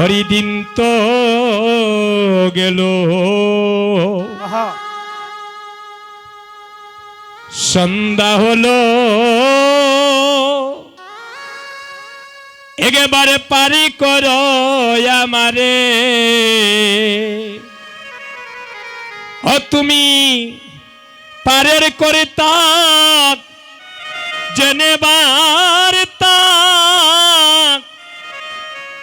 হরিদিন তো গেল। সন্ধ্যা হলো। একেবারে পারি করো আমারে। ও তুমি পারের করে তাক জেনেবার তাক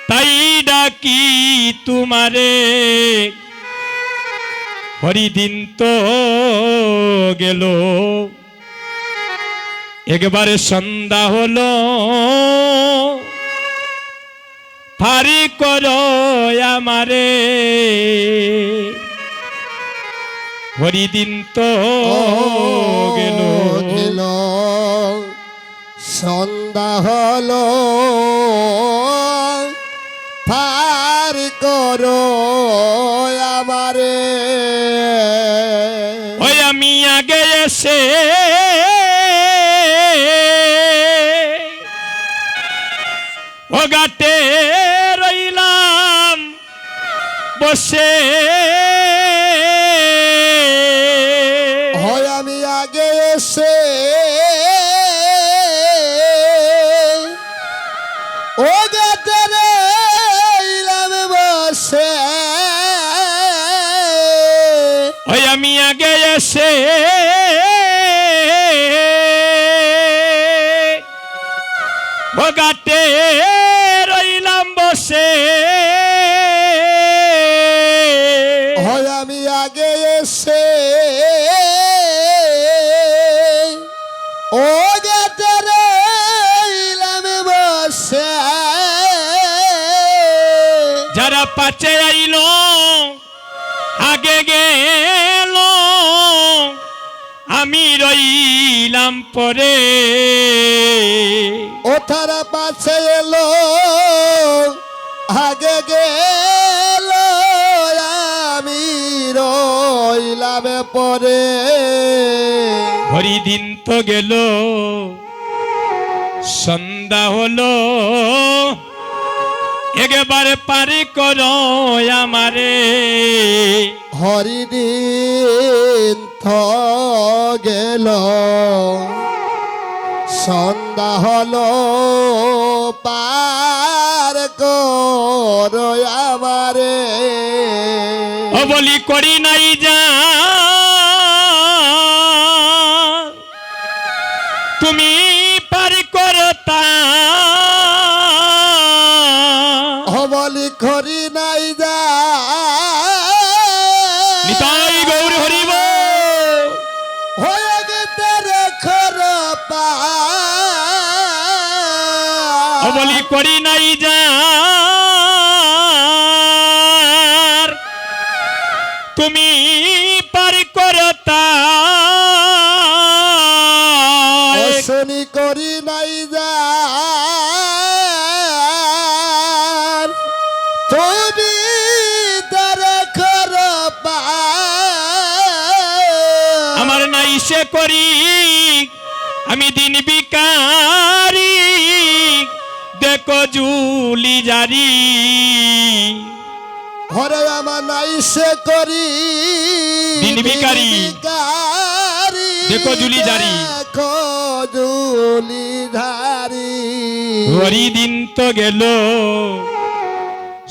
তাই ডাকি তোমারে। হরিদিন তো গেল। একবারে সন্ধ্যা হলো। ফারি করো আমারে। হরিদিন তো গেল গেল। সন্ধ্যা হলো। করো আগে রইলাম পরে। ও তারা পাছে এলো আগে গেল আমি রইলাম পরে। হরিদিন তো গেল সন্ধ্যা হলো। একেবারে পারি করো আমারে। হরিদিন গেল সন্ধ্যা হলো পার করো আমারে ও বলি করি নাই যা তুমি পারি করতা হবলি খরি নাই যা নিতাই গৌর হরিব বলি করি নাই যা। নাই সে করি আমি দিন বিকারি দেখো জুলি জারি হরে আমার নাই সে করি দিন। ভিখারি। দেখো জুলি জারি। দেখো জুলি ধারি হরি দিন তো গেল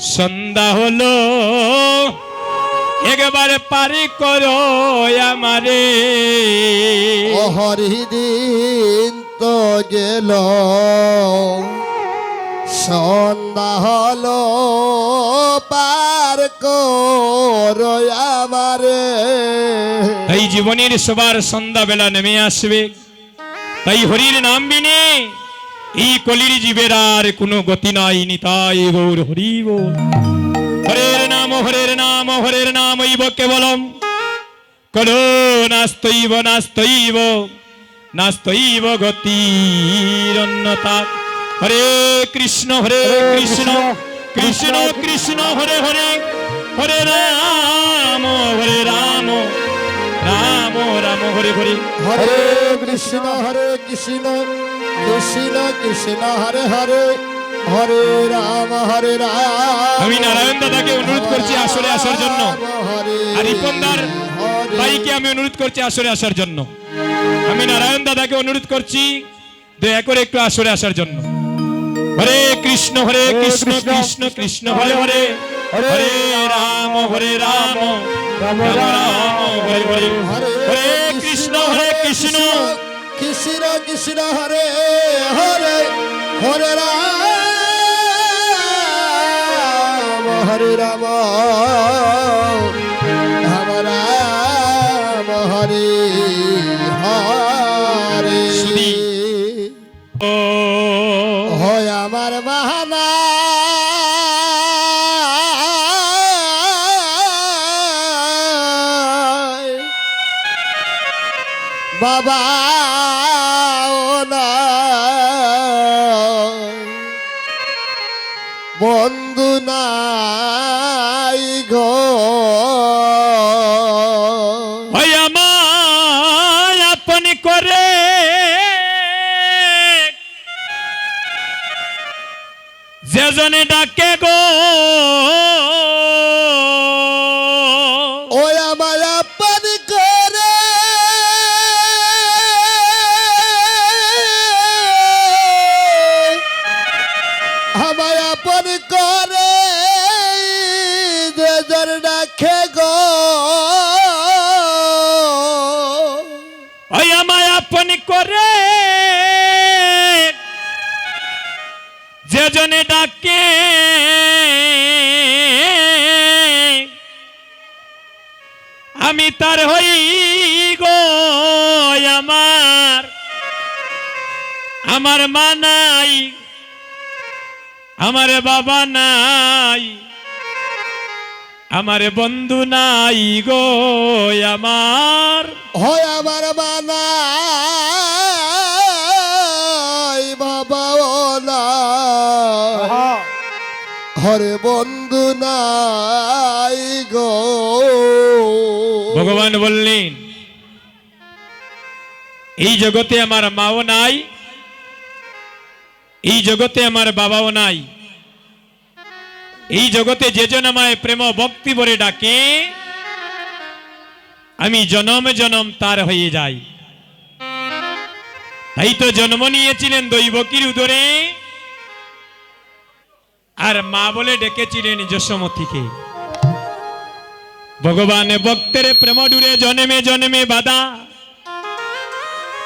সন্ধ্যা হলো একবারে পারি করো আমারে। ও হরি দিন তো গেল। সন্ধ্যা হলো পার করো আমারে। এই জীবনের সবার সন্ধ্যাবেলা নেমে আসবে। তাই হরির নাম বিনে এই কলির জীবের আর কোনো গতি নাই নিতাই গৌর হরি বল। হরের নাম হরের নাম হরের নাম ইব কেবলম কলো নাস্তৈব নাস্তৈব নাস্তৈব গতিরন্যতা হরে কৃষ্ণ হরে কৃষ্ণ কৃষ্ণ কৃষ্ণ হরে হরে হরে রাম হরে রাম রাম রাম হরে হরে হরে কৃষ্ণ হরে কৃষ্ণ কৃষ্ণ কৃষ্ণ হরে হরে হরে রাম হরে রাম। আমি নারায়ণ দাদাকে অনুরোধ করছি আসরে আসার জন্য। আর রিপনদার ভাইকে আমি অনুরোধ করছি আসরে আসার জন্য। আমি নারায়ণ দাদাকে অনুরোধ করছি দয়া করে একটু আসরে আসার জন্য। হরে কৃষ্ণ হরে কৃষ্ণ কৃষ্ণ কৃষ্ণ হরে হরে। হরে রাম হরে রাম। রাম রাম হরে হরে। হরে কৃষ্ণ হরে কৃষ্ণ কৃষ্ণ কৃষ্ণ হরে। হরে হরে রাম। হরে রাম। যেজনে ডাকে গো। তার হই গো আমার। আমার মা নাই আমার বাবা নাই আমার বন্ধু নাই গো আমার। হয় আমার বানাই বাবা ও না হরে বন্ধু নাই ভগবান বললেন, এই জগতে আমার মাও নাই, এই জগতে আমার বাবাও নাই, এই জগতে যে জন আমায় প্রেম ভক্তি বলে ডাকে, আমি জনম জনম তার হয়ে যাই। তাই তো জন্ম নিয়েছিলেন দৈবকীর উদরে আর মা বলে ডেকেছিলেন যশোমতীকে। ভগবান ভক্তের প্রেম ডুরে জন্মে জন্মে বাধা।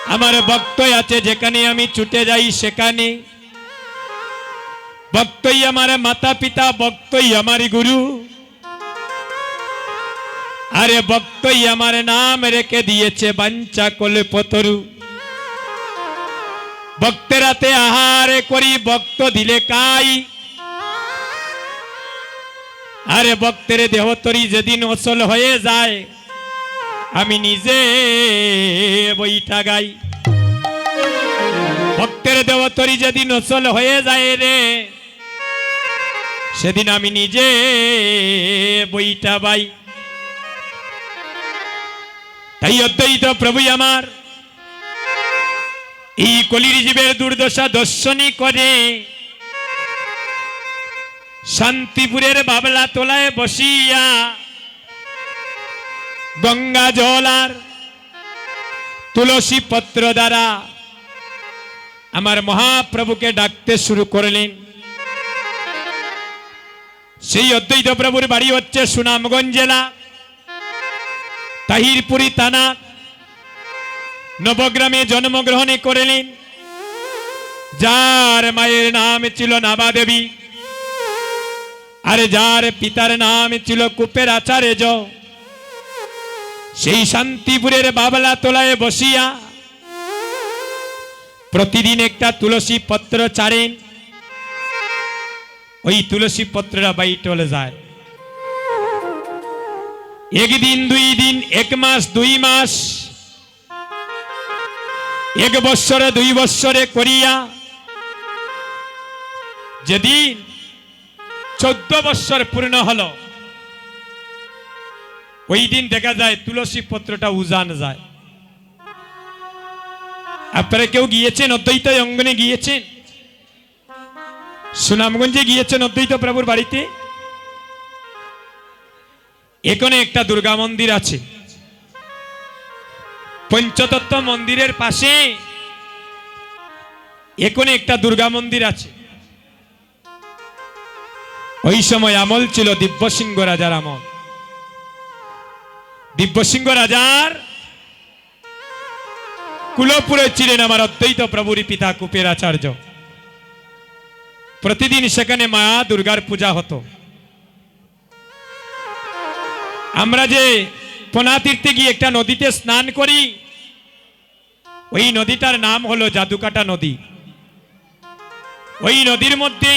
আমার ভক্ত আছে যেখানে আমি ছুটে যাই সেখানে। ভক্তই আমার মাতা পিতা ভক্তই আমার গুরু। আরে ভক্তই আমার নাম রেখে দিয়েছে বাঞ্চা কলে পতরু। ভক্তেরাতে আহারে করি, ভক্ত দিলে কাই? আরে ভক্তের দেহতরি যেদিন অচল হয়ে যায়, আমি নিজে বইটা গাই। ভক্তের দেহতরি যেদিন অচল হয়ে যায় রে, সেদিন আমি নিজে বইটা বাই। তাই অদ্বৈত প্রভু আমার, এই কলির জীবের দুর্দশা দর্শনী করে। শান্তিপুরের বাবলা তোলায় বসিয়া গঙ্গা জল আর তুলসী পত্র দ্বারা আমার মহাপ্রভুকে ডাকতে শুরু করলেন। সেই অদ্বৈত প্রভুর বাড়ি হচ্ছে সুনামগঞ্জ জেলা, তাহিরপুরি থানা। নবগ্রামে জন্মগ্রহণ করলেন। যার মায়ের নাম ছিল নাবা দেবী আর যার পিতার নাম ছিল কুপের আচার্য, সেই শান্তিপুরের বাবলা তোলায় বসিয়া প্রতিদিন একটা তুলসী পত্র চারেন। ওই তুলসী পত্রটা বাই টলে যায়। একদিন, দুই দিন, এক মাস, দুই মাস, এক বৎসরে দুই বৎসরে করিয়া, যেদিন চোদ্দ বৎসর পূর্ণ হলো। ওই দিন দেখা যায় তুলসী পত্রটা উজান যায়। আপনারা কেউ গিয়েছেন? অদ্বৈত অঙ্গনে গিয়েছেন? সুনামগঞ্জে গিয়েছেন অদ্বৈত প্রভুর বাড়িতে? এখানে একটা দুর্গা মন্দির আছে। পঞ্চতত্ত্ব মন্দিরের পাশে এখানে একটা দুর্গা মন্দির আছে। ওই সময় আমল ছিল দিব্যসিংহ রাজার আমল। দিব্যসিংহ রাজার কুলপুরে ছিলেন আমার অদ্বৈত প্রভুরই পিতা কুপের আচার্য প্রতিদিন সেখানে মা দুর্গার পূজা হতো। আমরা যে পোনা তীর্থে গিয়ে একটা নদীতে স্নান করি, ওই নদীটার নাম হলো জাদুকাটা নদী। ওই নদীর মধ্যে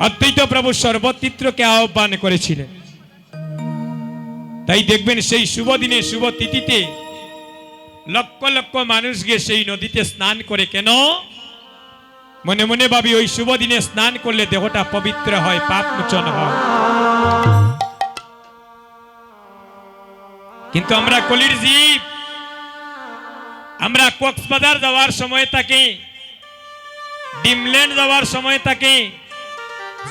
অদ্বৈত প্রভু সর্বতিত্রকে আহ্বান করেছিলেন। তাই দেখবেন সেই শুভ দিনে, শুভ তিথিতে লক্ষ লক্ষ মানুষ গিয়ে সেই নদীতে স্নান করে। কেন? মনে মনে ভাবি, ওই শুভ দিনে স্নান করলে দেহটা পবিত্র হয়, পাপ মোচন হয়। কিন্তু আমরা কলির জীব, আমরা কক্সবাজার যাওয়ার সময় তাকে ডিমল্যান্ড যাওয়ার সময় তাকে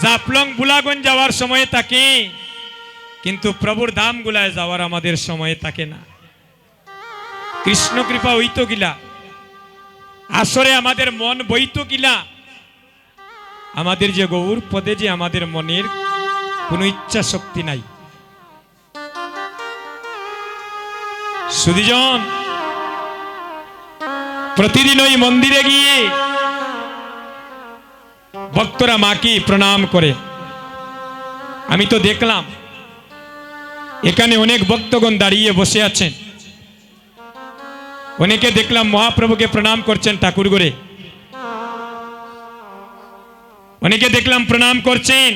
জাফলং বুলাগঞ্জ যাওয়ার সময় তাকে কিন্তু প্রভুর ধাম গুলায় যাওয়ার আমাদের সময় থাকে না। কৃষ্ণ কৃপা হইতো গিলা, আসরে আমাদের মন বইতো গিলা। আমাদের যে গৌর পদে যে আমাদের মনের কোনো ইচ্ছা শক্তি নাই। সুদীজন প্রতিদিন ওই মন্দিরে গিয়ে ভক্তরা মাকে প্রণাম করে। আমি তো দেখলাম, এখানে অনেক ভক্তগণ দাঁড়িয়ে বসে আছেন। অনেকে দেখলাম মহাপ্রভুকে প্রণাম করছেন ঠাকুর করে অনেকে দেখলাম প্রণাম করছেন।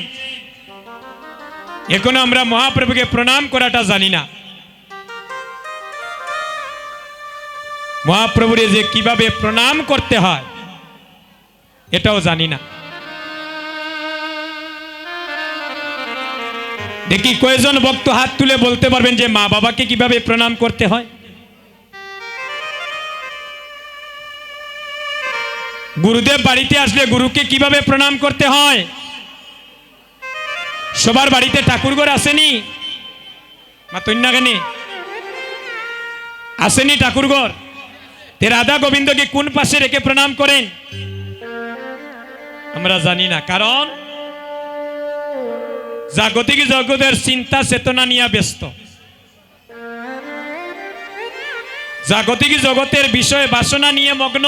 এখনও আমরা মহাপ্রভুকে প্রণাম করাটা জানি না। মহাপ্রভুরে যে কীভাবে প্রণাম করতে হয়, এটাও জানি না। দেখি কয়েকজন ভক্ত হাত তুলে বলতে পারবেন যে মা বাবাকে কীভাবে প্রণাম করতে হয়? গুরুদেব বাড়িতে আসলে গুরুকে কীভাবে প্রণাম করতে হয়? সবার বাড়িতে ঠাকুরঘর আসেনি? মা তন্যাগানি। আসেনি ঠাকুরঘর। তে রাধা গোবিন্দকে কোন পাশে রেখে প্রণাম করেন? আমরা জানি না। কারণ জাগতিক জগতের চিন্তা চেতনা নিয়ে ব্যস্ত। জাগতিক জগতের বিষয় বাসনা নিয়ে মগ্ন।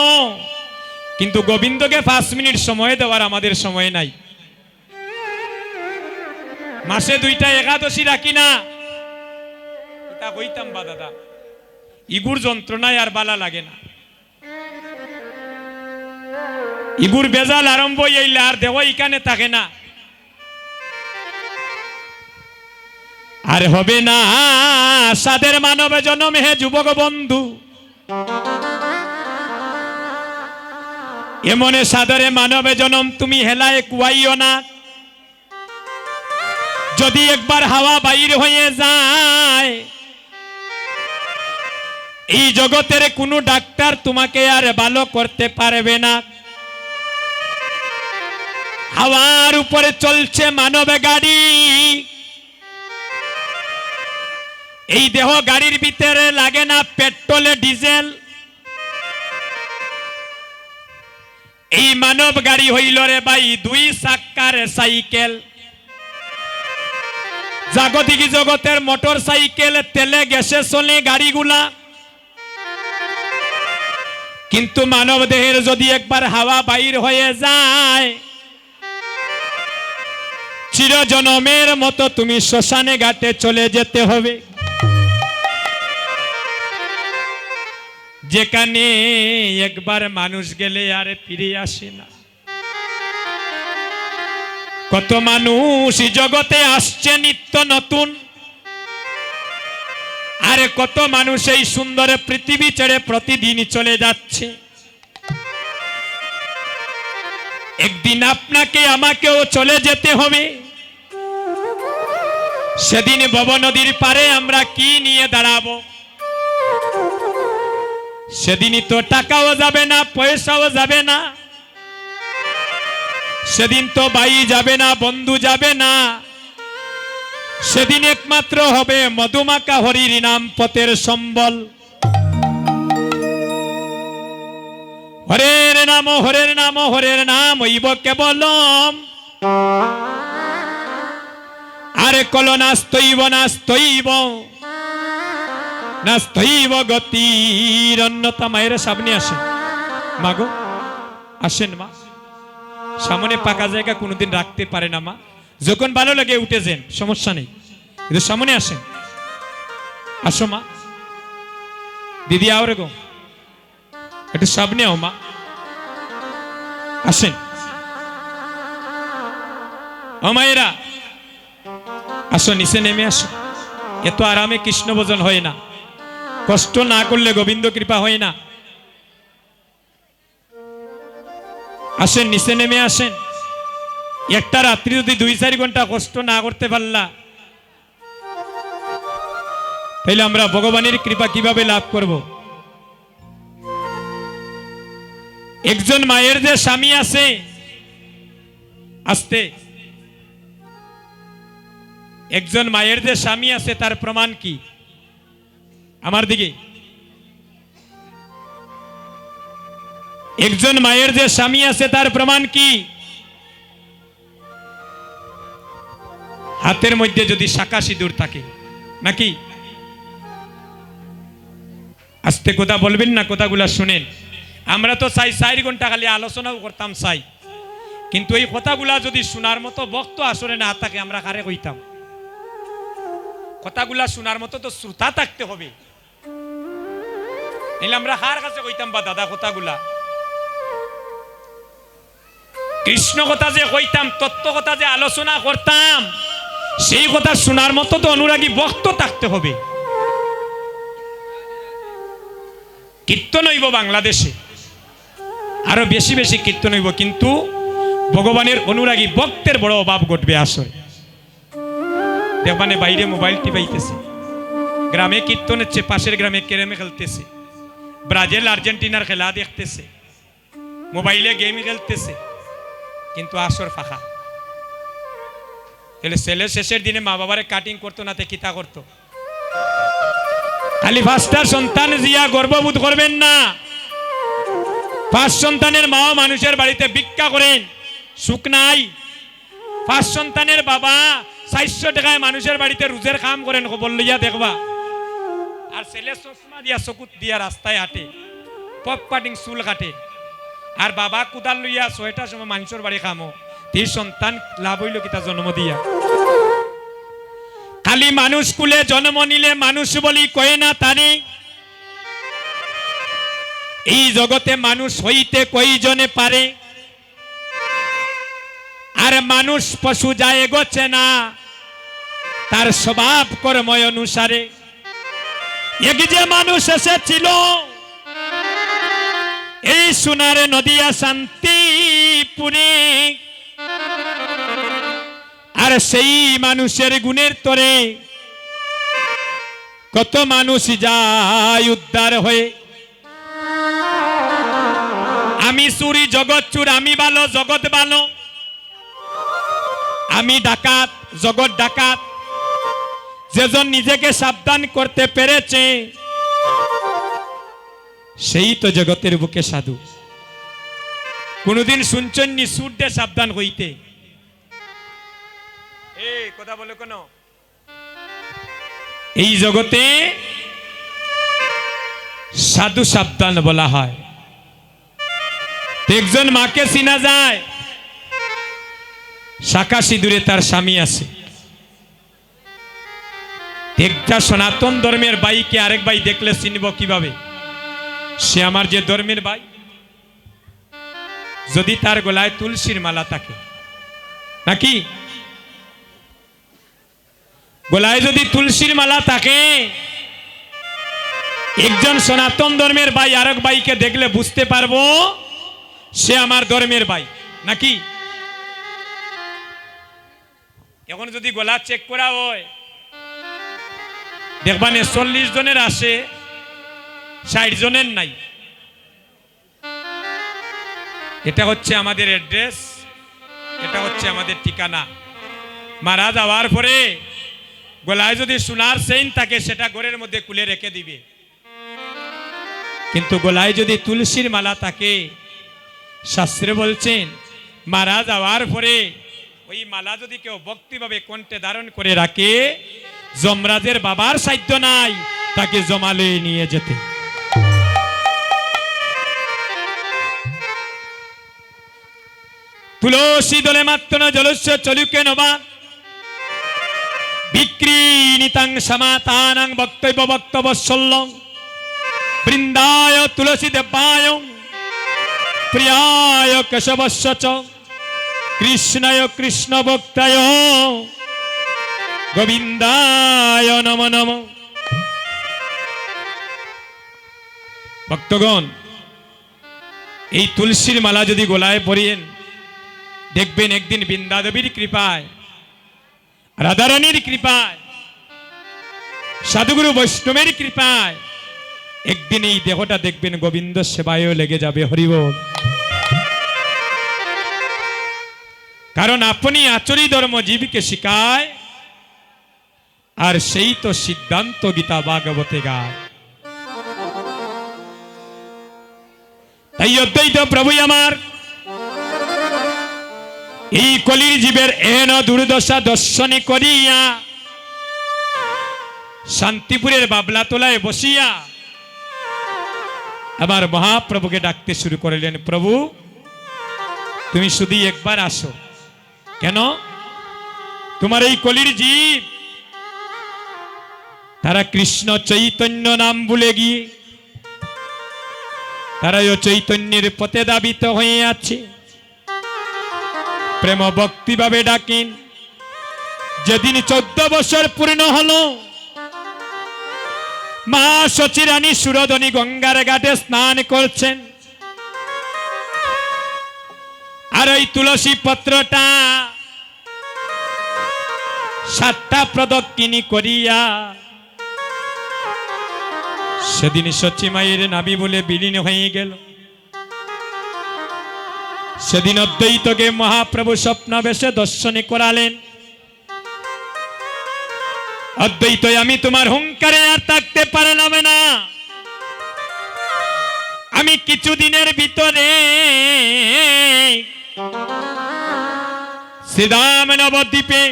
কিন্তু গোবিন্দকে পাঁচ মিনিট সময় দেওয়ার আমাদের সময় নাই। মাসে দুইটা একাদশী রাখি না। তা হইতাম বা দাদা ইগুর যন্ত্রণায় আর বালা লাগে না। ইগুর বেজাল আরম্ভ হইলে আর দেহ ইকানে থাকে না। আর হবে না সাদের মানব জনম হে যুবক বন্ধু। এমনে সাদরে মানবে জনম তুমি হেলায় কুয়াইও না। যদি একবার হাওয়া বাইর হয়ে যায়, এই জগতের কোনো ডাক্তার তোমাকে আর ভালো করতে পারবে না। হাওয়ার উপরে চলছে মানবে গাড়ি। এই দেহ গাড়ির ভিতরে লাগে না পেট্রোলে, ডিজেল। এই মানব গাড়ি হইল রে ভাই দুই চাক্কার সাইকেল। জাগতিক জগতের মোটর সাইকেল, তেলে, গ্যাসে চলে গাড়িগুলা। কিন্তু মানব দেহের যদি একবার হাওয়া বাইর হয়ে যায়, চিরজনমের মতো তুমি শ্মশানে ঘাটে চলে যেতে হবে। যেখানে একবার মানুষ গেলে আর ফিরে আসে না। কত মানুষ জগতে আসছে নিত্য নতুন, আরে কত মানুষ এই সুন্দর পৃথিবী ছেড়ে প্রতিদিন চলে যাচ্ছে। একদিন আপনাকে, আমাকেও চলে যেতে হবে। সেদিন ভব নদীর পারে আমরা কি নিয়ে দাঁড়াবো? সেদিনই তো টাকাও যাবে না, পয়সাও যাবে না। সেদিন তো ভাই যাবে না, বন্ধু যাবে না। সেদিন একমাত্র হবে মধুমাকা হরির নাম পথের সম্বল। হরের নাম হরের নাম হরের নাম হইব কেবলম। আরে কল নাস্তইব নাস্তইব নাস্তইব গতির অন্যতা মায়ের সামনে আসেন মাগো, আসেন মা। সামনে পাকা জায়গা কোনোদিন রাখতে পারে না মা। যখন ভালো লাগে উঠে যান, সমস্যা নেই। কিন্তু সামনে আসেন। আসো মা। দিদি, আও রে গো। একটু সামনে আও মা। আসেন। ও মায়েরা, আসো, নিচে নেমে আসো। এত আরামে কৃষ্ণ ভোজন হয় না। কষ্ট না করলে গোবিন্দ কৃপা হয় না। আসেন, নিচে নেমে আসেন। একটা রাত্রি যদি দুই চারি ঘণ্টা কষ্ট না করতে পারলা তাহলে আমরা ভগবানের কৃপা কীভাবে লাভ করব? একজন মায়ের যে স্বামী আছে, আসতে। একজন মায়ের যে স্বামী আছে, তার প্রমাণ কি? আমার দিকে। একজন মায়ের যে স্বামী আছে, তার প্রমাণ কি? হাতের মধ্যে যদি শাখা সিঁদুর থাকে, নাকি? আস্তে কথা বলবেন না, কথাগুলা শুনেন। আমরা তো চাই, চার ঘণ্টা খালি আলোচনাও করতাম চাই। কিন্তু এই কথাগুলা যদি শোনার মতো বক্ত আসরে না থাকে, আমরা কারে কইতাম? কথাগুলা শোনার মতো তো শ্রোতা থাকতে হবে। এলে আমরা হার কাছে কইতাম বা দাদা কথাগুলা। কৃষ্ণ কথা যে কইতাম, তত্ত্ব কথা যে আলোচনা করতাম, সেই কথা শোনার মতো তো অনুরাগী বক্ত থাকতে হবে। কীর্তন হইব বাংলাদেশে, আরও বেশি বেশি কীর্তন হইব, কিন্তু ভগবানের অনুরাগী ভক্তের বড় অভাব ঘটবে আসরে দেখবানে বাইরে মোবাইল টিপাইতেছে, গ্রামে কীর্তন হচ্ছে পাশের গ্রামে কেরেমে খেলতেছে। ব্রাজিল, আর্জেন্টিনার খেলা দেখতেছে। মোবাইলে গেম খেলতেছে। কিন্তু আসর ফাঁকা। তাহলে ছেলে শেষের দিনে মা বাবারে কাটিং করতো না তে কিতা করতো? খালি পাঁচটা সন্তান জিয়া গর্ববোধ করবেন না। পাঁচ সন্তানের মা মানুষের বাড়িতে ভিক্ষা করেন। সুখ নাই। পাঁচ সন্তানের বাবা চারশো টাকায় মানুষের বাড়িতে রুজের কাম করেন, খবর লইয়া দেখবা। আর ছেলে চশমা দিয়া চকুত দিয়া রাস্তায় হাঁটে পপ কাটিং চুল কাটে। আর বাবা কুদাল লইয়া ছয়টার সময় মানুষের বাড়ি খামো। তীর সন্তান লাভ হইল কিতা জন্ম দিয়া। খালি মানুষ কুলে জন্ম নিলে মানুষ বলি কয়ে না তারে এই জগতে মানুষ হইতে কইজনে পারে আর মানুষ পশু যায় গোছে না, তার স্বভাব কর্ময় অনুসারে। যে মানুষ এসেছিল, এই সোনার নদিয়া শান্তিপুরে। আর সেই মানুষের গুণের তরে কত মানুষ যায় উদ্ধার হয়ে। আমি চুরি জগৎ চুর, আমি ভালো, জগৎ ভালো। আমি ডাকাত, জগৎ ডাকাত। যেজন নিজেকে সাবধান করতে পেরেছে সেই তো জগতের বুকে সাধু। কোনদিন শুনছেন নি সুরটে সাবধান হইতে? এই কথা বলে কোন? এই জগতে সাধু সাবধান বলা হয়। একজন মাকে চিনা যায় শাখা সিঁদুরে তার স্বামী আছে। একটা সনাতন ধর্মের বাইকে আরেক ভাই দেখলে চিনব কীভাবে? সে আমার যে ধর্মের ভাই, যদি তার গলায় তুলসীর মালা থাকে। নাকি? গলায় যদি তুলসীর মালা থাকে, একজন সনাতন ধর্মের ভাই আরেক ভাইকে দেখলে বুঝতে পারব সে আমার ধর্মের ভাই। নাকি? এখন যদি গলা চেক করা হয় দেখবানে চল্লিশ জনের আসে, ষাট জনের নাই। এটা হচ্ছে আমাদের অ্যাড্রেস, এটা হচ্ছে আমাদের ঠিকানা। মারা যাওয়ার পরে গলায় যদি সোনার চেইন থাকে, সেটা ঘরের মধ্যে খুলে রেখে দিবে। কিন্তু গলায় যদি তুলসীর মালা থাকে, শাস্ত্রে বলছেন, মারা যাওয়ার পরে ওই মালা যদি কেউ ভক্তিভাবে কণ্ঠে ধারণ করে রাখে যমরাজের বাবার সাধ্য নাই, তাকে জমালে নিয়ে যেতে। তুলসী দলে মাত্র জলস্য চলুকে নবা। বিক্রি বিক্রিণিতাং সমাতানাং বক্তব্য বক্তব্য সল্লং। বৃন্দায় তুলসী দেবায়, প্রিয়ায় কেশবস্য চ। কৃষ্ণায় কৃষ্ণ ভক্তায় গোবিন্দায় নম নম। ভক্তগণ, এই তুলসীর মালা যদি গোলায় পরিয়েন, দেখবেন একদিন বৃন্দাদেবীর কৃপায়, রাধারানীর কৃপায়, সাধুগুরু বৈষ্ণবের কৃপায়, একদিন এই দেহটা দেখবেন গোবিন্দ সেবায়ও লেগে যাবে হরিবল কারণ আপনি আচরি ধর্ম জীবকে শিখায় আর সেই তো সিদ্ধান্ত গীতা ভাগবতে গায় তাই অদ্বৈত প্রভু আমার। এই কলির জীবের এন দুর্দশা দর্শনে করিয়া, শান্তিপুরের বাবলা তোলায় বসিয়া আবার মহাপ্রভুকে ডাকতে শুরু করলেন, প্রভু, তুমি শুধু একবার আসো। কেন? তোমার এই কলির জীব তারা কৃষ্ণ চৈতন্য নাম ভুলে গিয়ে তারা ও চৈতন্যের পথে দাবিত হয়ে আছে। প্রেম ভক্তি ভাবে ডাকেন। যেদিন চোদ্দ বছর পূর্ণ হলো, মা সচিরানী সুরধনী গঙ্গার ঘাটে স্নান করছেন। আর ওই তুলসী পত্রটা সাতটা প্রদক্ষিণী করিয়া সেদিন সচি মায়ের নাবি বলে বিলীন হয়ে গেল। সেদিন অদ্বৈতকে মহাপ্রভু স্বপ্নাবেশে দর্শনে করালেন। অদ্বৈত, আমি তোমার হুঙ্কারে আর থাকতে পারলাম না। আমি কিছুদিনের ভিতরে শ্রীরাম নবদ্বীপে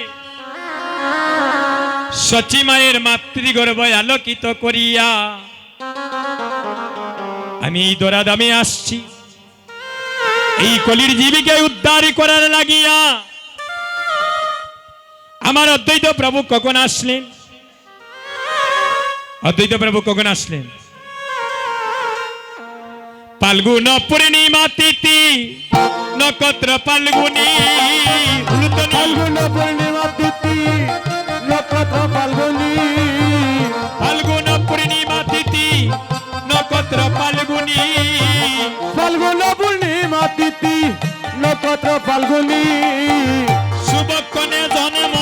সচিমায়ের মাতৃগর্ভ আলোকিত করিয়া আমি এই দোরাদামে আসছি। এই কলির জীবিকে উদ্ধার করার লাগিয়া আমার অদ্বৈত প্রভু কখন আসলেন? অদ্বৈত প্রভু কখন আসলেন? পালগুন পূর্ণিমা তিথি নক্ষত্র পালগুনি ফাল্গুন পূর্ণিমা তিথি নক্ষত্র ফাল্গুনি পূর্ণিমা তিথি নক্ষত্র ফাল্গুনি। শুভক্ষণে জন্ম